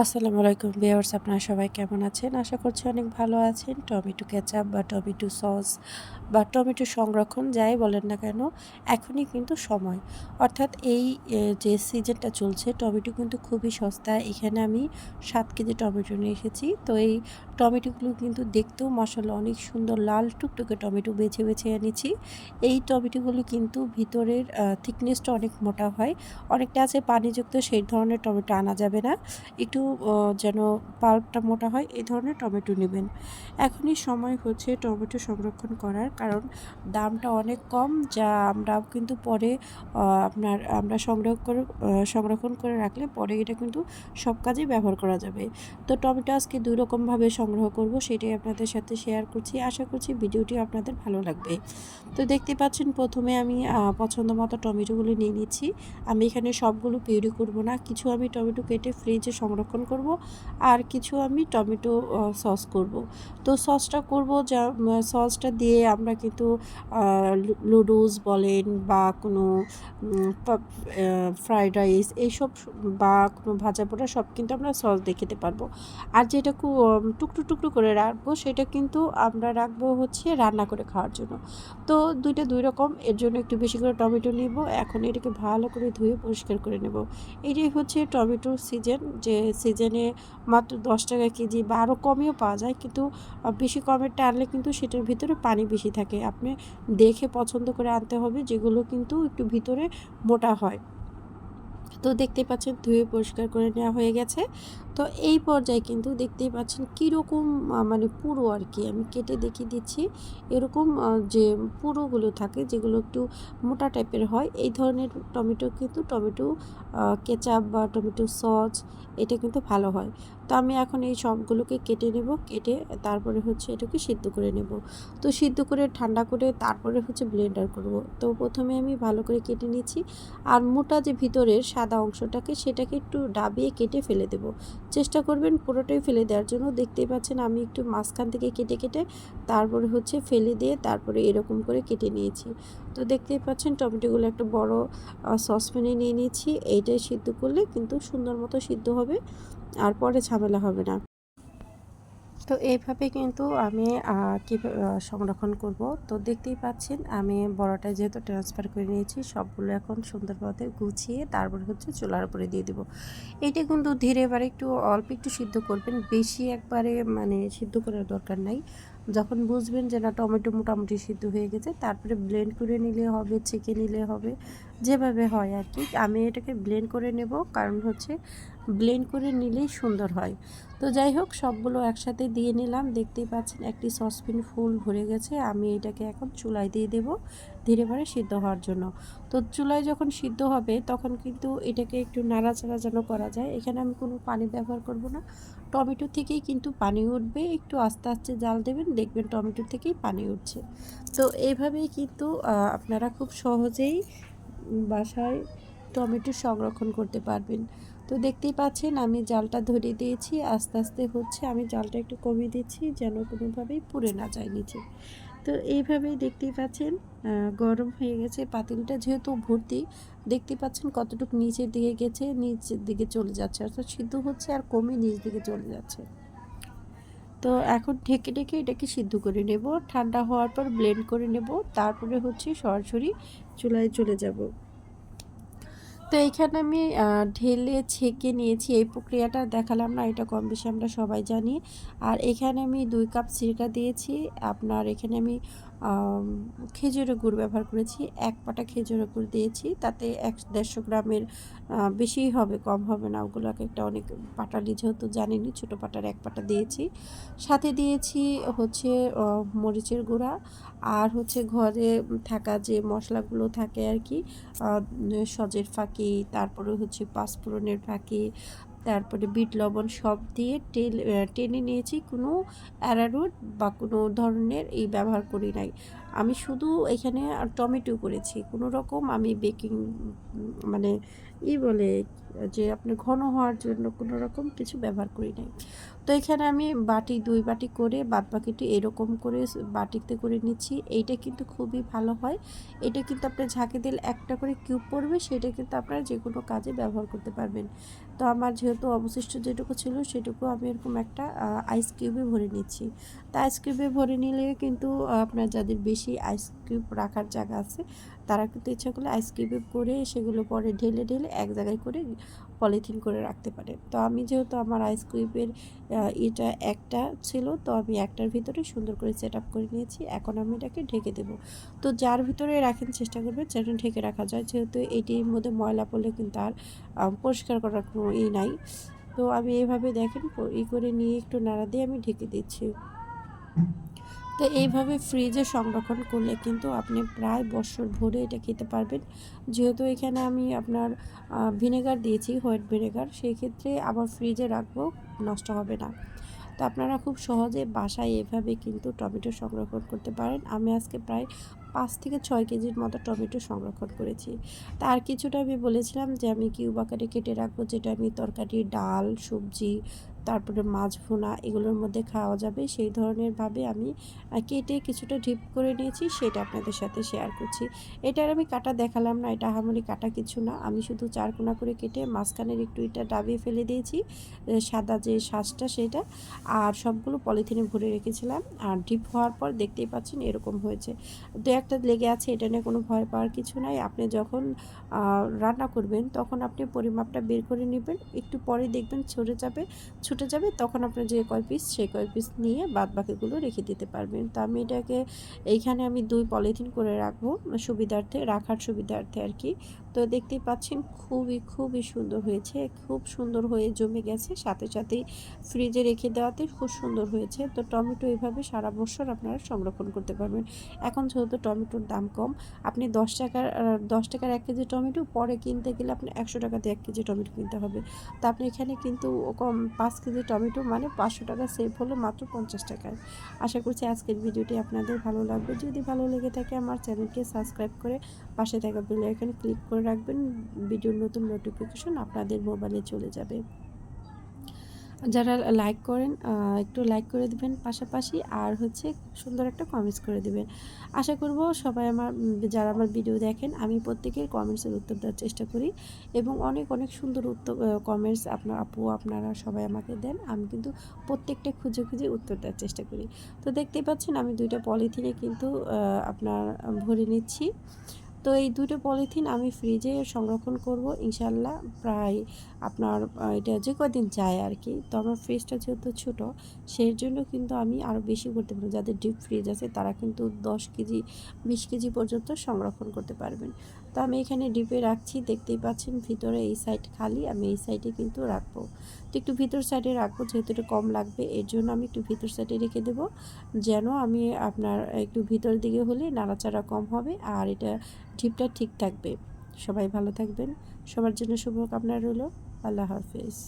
আসসালামু আলাইকুম ভিউয়ার্স, আপনারা সবাই কেমন আছেন? আশা করছি অনেক ভালো আছেন। টমেটো কেচাপ বা টমেটো সস বা টমেটো সংরক্ষণ, যাই বলেন না কেন, এখনই কিন্তু সময়। অর্থাৎ এই যে সিজনটা চলছে, টমেটো কিন্তু খুবই সস্তা। এখানে আমি সাত কেজি টমেটো নিয়ে এসেছি। তো এই টমেটোগুলো কিন্তু দেখতেও মশলা অনেক সুন্দর লাল টুকটুকে টমেটো বেছে বেছে এনেছি। এই টমেটোগুলো কিন্তু ভিতরের থিকনেসটা অনেক মোটা হয়। অনেকটা আছে পানিযুক্ত, সেই ধরনের টমেটো আনা যাবে না। একটু যেন পাল্পটা মোটা হয়, এই ধরনের টমেটো নেবেন। এখনই সময় হচ্ছে টমেটো সংরক্ষণ করার, কারণ দামটা অনেক কম, যা আমরা কিন্তু পরে আপনার আমরা সংগ্রহ করে সংরক্ষণ করে রাখলে পরে এটা কিন্তু সব কাজেই ব্যবহার করা যাবে। তো টমেটো আজকে দুই রকমভাবে সংগ্রহ করব, সেটাই আপনাদের সাথে শেয়ার করছি। আশা করছি ভিডিওটি আপনাদের ভালো লাগবে। তো দেখতে পাচ্ছেন, প্রথমে আমি পছন্দ মতো টমেটোগুলো নিয়ে নিচ্ছি। আমি এখানে সবগুলো পিউরি করব না। কিছু আমি টমেটো কেটে ফ্রিজে সংরক্ষণ করব, আর কিছু আমি টমেটো সস করব। তো সসটা করব যা সসটা দিয়ে আমরা কিন্তু লুডুস বলেন বা কোনো ফ্রাইড রাইস এইসব বা কোনো ভাজা পোড়া সব কিন্তু আমরা সস দিয়ে খেতে পারব। আর যেটা টুকরো টুকরো করে রাখব সেটা কিন্তু আমরা রাখব হচ্ছে রান্না করে খাওয়ার জন্য। তো দুইটা দুই রকম, এর জন্য একটু বেশি করে টমেটো নিব। এখন এটাকে ভালো করে ধুয়ে পরিষ্কার করে নেব। এটাই হচ্ছে টমেটোর সিজন যে সিজনে মাত্র দশ টাকা কেজি বা আরও কমেও পাওয়া যায়। কিন্তু বেশি কমেরটা আনলে কিন্তু সেটার ভিতরে পানি বেশি থাকে। আপনি দেখে পছন্দ করে আনতে হবে, যেগুলো কিন্তু একটু ভিতরে মোটা হয়। তো দেখতে পাচ্ছেন ধুয়ে পরিষ্কার করে নেওয়া হয়ে গেছে। তো এই পর্যায়ে কিন্তু দেখতেই পাচ্ছেন কীরকম মানে পুরো আর কি আমি কেটে দেখিয়ে দিচ্ছি। এরকম যে পুরোগুলো থাকে যেগুলো একটু মোটা টাইপের হয়, এই ধরনের টমেটো কিন্তু টমেটো কেচাপ বা টমেটো সস এটা কিন্তু ভালো হয়। তো আমি এখন এই সবগুলোকে কেটে নেব, কেটে তারপরে হচ্ছে এটাকে সিদ্ধ করে নেব। তো সিদ্ধ করে ঠান্ডা করে তারপরে হচ্ছে ব্লেন্ডার করব। তো প্রথমে আমি ভালো করে কেটে নিচ্ছি আর মোটা যে ভিতরের সাদা অংশটাকে সেটাকে একটু ডাবিয়ে কেটে ফেলে দেব। চেষ্টা করবেন পুরোটাই ফেলে দেওয়ার জন্য। দেখতেই পাচ্ছেন আমি একটু মাঝখান থেকে কেটে কেটে তারপরে হচ্ছে ফেলে দিয়ে তারপরে এরকম করে কেটে নিয়েছি। তো দেখতেই পাচ্ছেন টমেটোগুলো একটা বড় সসপ্যানে নিয়ে নিয়েছি। এইটাই সিদ্ধ করলে কিন্তু সুন্দর মতো সিদ্ধ হবে আর পরে ঝামেলা হবে না। তো এইভাবে কিন্তু আমি কী সংরক্ষণ করব। তো দেখতেই পাচ্ছেন আমি বড়টা যেহেতু ট্রান্সফার করে নিয়েছি, সবগুলো এখন সুন্দরভাবে গুছিয়ে তারপর হচ্ছে চুলার উপরে দিয়ে দেবো। এটা কিন্তু ধীরে এবার একটু অল্প একটু সিদ্ধ করবেন, বেশি একবারে মানে সিদ্ধ করার দরকার নাই। যখন বুঝবেন যে না, টমেটো মোটামুটি সিদ্ধ হয়ে গেছে, তারপরে ব্লেন্ড করে নিলে হবে ছেঁকে নিলে হবে, যেভাবে হয় আর কি। আমি এটাকে ব্লেন্ড করে নেব, কারণ হচ্ছে ব্লেন্ড করে নিলেই সুন্দর হয়। তো যাই হোক, সবগুলো একসাথে দিয়ে নিলাম। দেখতেই পাচ্ছেন একটি সসপ্যান ফুল ভরে গেছে। আমি এটাকে এখন চুলায় দিয়ে দেব ধীরে ধীরে সিদ্ধ হওয়ার জন্য। তো চুলায় যখন সিদ্ধ হবে, তখন কিন্তু এটাকে একটু নাড়াচাড়া যেন করা যায়। এখানে আমি কোনো পানি ব্যবহার করব না। টমেটো থেকেই কিন্তু পানি উঠবে। একটু আস্তে আস্তে জাল দেবেন, দেখবেন টমেটো থেকেই পানি উঠছে। তো এইভাবেই কিন্তু আপনারা খুব সহজেই বাসায় টমেটো সংরক্ষণ করতে পারবেন। তো দেখতেই পাচ্ছেন আমি জালটা ধরিয়ে দিয়েছি, আস্তে আস্তে হচ্ছে আমি জালটা একটু কমিয়ে দিচ্ছি যেন কোনোভাবেই পুড়ে না যায় নিচে। তো এইভাবেই দেখতেই পাচ্ছেন গরম হয়ে গেছে, পাতিলটা যেহেতু ভর্তি দেখতে পাচ্ছেন কতটুকু নিচের দিকে গেছে, নিচের দিকে চলে যাচ্ছে, অর্থাৎ সিদ্ধ হচ্ছে আর কমে নিচ দিকে চলে যাচ্ছে। তো এখন ঢেকে ঢেকে এটাকে সিদ্ধ করে নেব, ঠান্ডা হওয়ার পর ব্লেন্ড করে নেব, তারপরে হচ্ছে সরাসরি চুলায় চলে যাব। তো এইখানে আমি ঢেলে ছেঁকে নিয়েছি। এই প্রক্রিয়াটা দেখালাম না, এটা কম বেশি আমরা সবাই জানি। আর এখানে আমি দুই কাপ সিরকা দিয়েছি। আপনার এখানে আমি খেজুরের গুড় ব্যবহার করেছি। এক পাটা খেজুরের গুড় দিয়েছি। তাতে এক দেড়শো গ্রামের বেশি হবে, কম হবে না। ওগুলো এক একটা অনেক পাটালি যেহেতু জানিনি, ছোটো পাটার এক পাটা দিয়েছি। সাথে দিয়েছি হচ্ছে মরিচের গুঁড়া আর হচ্ছে ঘরে থাকা যে মশলাগুলো থাকে আর কি সজের ফাঁকি, তারপরে হচ্ছে পাঁচফোড়নের ফাঁকি তারপরে বিট লবণ সব দিয়ে টেল টেনে নিয়েছি। কোনো অ্যারারুট বা কোনো ধরনের এই ব্যবহার করি নাই। আমি শুধু এখানে টমেটো করেছি। কোনো রকম আমি বেকিং মানে ই বলে যে আপনি ঘন হওয়ার জন্য কোনো রকম কিছু ব্যবহার করি নাই। তো এখানে আমি বাটি, দুই বাটি করে বাদ বাকিটি এরকম করে বাটিতে করে নিচ্ছি। এইটা কিন্তু খুবই ভালো হয়। এটা কিন্তু আপনার ঝাঁকে দিলে একটা করে কিউব পড়বে, সেটা কিন্তু আপনারা যে কোনো কাজে ব্যবহার করতে পারবেন। তো আমার যেহেতু অবশিষ্ট যেটুকু ছিল, সেটুকু আমি এরকম একটা আইস কিউবে ভরে নিচ্ছি। তা আইস কিউবে ভরে নিলে কিন্তু আপনার যাদের বেশি আইস কিউব রাখার জায়গা আছে তারা কিন্তু ইচ্ছা করলে আইস কিউবে করে সেগুলো পরে ঢেলে ঢেলে এক জায়গায় করে পলিথিন করে রাখতে পারে। তো আমি যেহেতু আমার আইস কিউবের এটা একটা ছিল, তো আমি একটার ভিতরে সুন্দর করে সেট আপ করে নিয়েছি। এখন আমি এটাকে ঢেকে দেব। তো যার ভিতরে রাখেন চেষ্টা করবেন যেন ঢেকে রাখা যায়। যেহেতু এটির মধ্যে ময়লা পড়লে কিন্তু আর পরিষ্কার করার কোনো ই নাই। তো আমি এভাবে দেখেন ই করে নিয়ে একটু নাড়া দিয়ে আমি ঢেকে দিচ্ছি। তো এইভাবে ফ্রিজে সংরক্ষণ করলে কিন্তু আপনি প্রায় বছর ভরে এটা খেতে পারবেন। যেহেতু এখানে আমি আপনার ভিনেগার দিয়েছি হোয়াইট ভিনেগার সেই ক্ষেত্রে আবার ফ্রিজে রাখব, নষ্ট হবে না। তো আপনারা খুব সহজে বাসায় এভাবে কিন্তু টমেটো সংরক্ষণ করতে পারেন। আমি আজকে প্রায় পাঁচ থেকে ছয় কেজির মতো টমেটো সংরক্ষণ করেছি। তার কিছুটা আমি বলেছিলাম যে আমি কিউব আকারে কেটে রাখব, যেটা আমি তরকারি ডাল, সবজি তারপরে মাছ ভুনা এগুলোর মধ্যে খাওয়া যাবে। সেই ধরনের ভাবে আমি কেটে কিছুটা ঢিপ করে নিয়েছি, সেটা আপনাদের সাথে শেয়ার করছি। এটার আমি কাটা দেখালাম না, এটা হামলি কাটা কিছু না। আমি শুধু চারকোনা করে কেটে মাঝখানের একটু এটা ডাবিয়ে ফেলে দিয়েছি সাদা যে শ্বাসটা সেটা। আর সবগুলো পলিথিনে ভরে রেখেছিলাম। আর ডিপ হওয়ার পর দেখতেই পাচ্ছেন এরকম হয়েছে। দু একটা লেগে আছে, এটা নিয়ে কোনো ভয় পাওয়ার কিছু নাই। আপনি যখন রান্না করবেন, তখন আপনি পরিমাপটা বের করে নেবেন। একটু পরে দেখবেন ছড়ে যাবে। ছুটে যাবে, তখন আপনার যে কয় পিস সেই কয় পিস নিয়ে বাদ বাকিগুলো রেখে দিতে পারবেন। তো আমি এটাকে এইখানে আমি দুই পলিথিন করে রাখব, সুবিধার্থে, রাখার সুবিধার্থে আর কি। তো দেখতেই পাচ্ছেন খুবই খুবই সুন্দর হয়েছে। খুব সুন্দর হয়ে জমে গেছে। সাথে সাথেই ফ্রিজে রেখে দেওয়াতে খুব সুন্দর হয়েছে। তো টমেটো এইভাবে সারা বছর আপনারা সংরক্ষণ করতে পারবেন। এখন যেহেতু টমেটোর দাম কম, আপনি দশ টাকার দশ টাকার এক কেজি টমেটো, পরে কিনতে গেলে আপনি একশো টাকাতে এক কেজি টমেটো কিনতে হবে। তা আপনি এখানে কিন্তু কম পাঁচ কেজি টমেটো মানে পাঁচশো টাকা সেভ হলো মাত্র পঞ্চাশ টাকায়। আশা করছি আজকের ভিডিওটি আপনাদের ভালো লাগবে। যদি ভালো লেগে থাকে আমার চ্যানেলকে সাবস্ক্রাইব করে পাশে থাকা বেল আইকনে ক্লিক করে রাখবেন, ভিডিওর নতুন নোটিফিকেশন আপনাদের মোবাইলে চলে যাবে। যারা লাইক করেন একটু লাইক করে দিবেন পাশাপাশি, আর হচ্ছে সুন্দর একটা কমেন্টস করে দিবেন। আশা করব সবাই আমার, যারা আমার ভিডিও দেখেন, আমি প্রত্যেকের কমেন্টসের উত্তর দেওয়ার চেষ্টা করি এবং অনেক অনেক সুন্দর উত্তর কমেন্টস আপনার আপু, আপনারা সবাই আমাকে দেন। আমি কিন্তু প্রত্যেকটা খুঁজে খুঁজে উত্তর দেওয়ার চেষ্টা করি। তো দেখতেই পাচ্ছেন, আমি দুইটা পলিথিনে কিন্তু আপনার ভরে নিচ্ছি। তো এই দুটো পলিথিন আমি ফ্রিজে সংরক্ষণ করব, ইনশাল্লাহ প্রায় আপনার এটা যে কদিন যায় আর কি। তো আমার ফ্রিজটা যেহেতু ছোটো, সেই জন্য কিন্তু আমি আরও বেশি করতে পারব। যাদের ডিপ ফ্রিজ আছে, তারা কিন্তু দশ কেজি, বিশ কেজি পর্যন্ত সংরক্ষণ করতে পারবেন। তো আমি এখানে ডিপে রাখছি, দেখতেই পাচ্ছেন ভিতরে এই সাইড খালি, আমি এই সাইডে কিন্তু রাখব। তো একটু ভিতর সাইডে রাখব, যেহেতু একটু কম লাগবে, এর জন্য আমি একটু ভিতর সাইডে রেখে দেব, যেন আমি আপনার একটু ভিতর দিকে হলে নাড়াচাড়া কম হবে আর এটা ঢিপটা ঠিক থাকবে। সবাই ভালো থাকবেন, সবার জন্য শুভকামনা রইল, আল্লাহ হাফিজ।